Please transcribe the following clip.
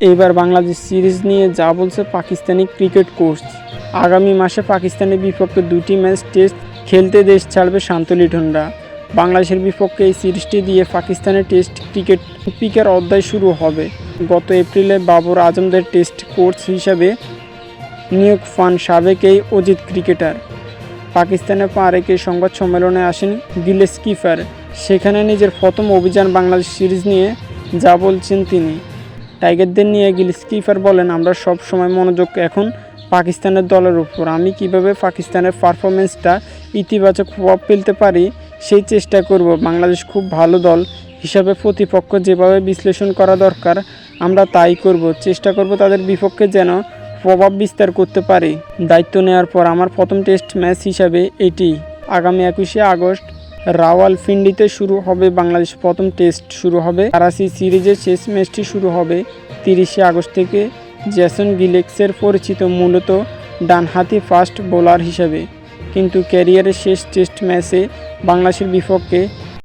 এইবার বাংলাদেশ সিরিজ নিয়ে যা বলছে পাকিস্তানি ক্রিকেট কোচ। আগামী মাসে পাকিস্তানের বিপক্ষে দুটি ম্যাচ টেস্ট খেলতে দেশ ছাড়বে শান্তলি লিটনরা বাংলাদেশের বিপক্ষে এই সিরিজটি দিয়ে পাকিস্তানের টেস্ট ক্রিকেট পিকের অধ্যায় শুরু হবে। গত এপ্রিলে বাবর আজমদের টেস্ট কোচ হিসাবে নিয়োগ পান সাবেক এই অজিত ক্রিকেটার। পাকিস্তানে পা রেখে সংবাদ সম্মেলনে আসেন গিলেস কিফার সেখানে নিজের প্রথম অভিযান বাংলাদেশ সিরিজ নিয়ে যা বলছেন তিনি। টাইগারদের নিয়ে গিলেস কিফার বলেন, আমরা সব সময় মনোযোগ এখন পাকিস্তানের দলের উপর। আমি কীভাবে পাকিস্তানের পারফরমেন্সটা ইতিবাচক প্রভাব ফেলতে পারি সেই চেষ্টা করব। বাংলাদেশ খুব ভালো দল হিসাবে প্রতিপক্ষ যেভাবে বিশ্লেষণ করা দরকার, আমরা তাই করব। চেষ্টা করব তাদের বিপক্ষে যেন প্রভাব বিস্তার করতে পারি। দায়িত্ব নেওয়ার পর আমার প্রথম টেস্ট ম্যাচ হিসাবে এটি আগামী একুশে আগস্ট রাওয়ালপিন্ডিতে শুরু হবে বাংলাদেশ প্রথম টেস্ট শুরু হবে। কারাসি সিরিজের শেষ ম্যাচটি শুরু হবে তিরিশে আগস্ট থেকে। জ্যাসন গিলেক্সের পরিচিত মূলত ডানহাতি ফাস্ট বোলার হিসেবে। কিন্তু ক্যারিয়ারের শেষ টেস্ট ম্যাচে বাংলাদেশের বিপক্ষে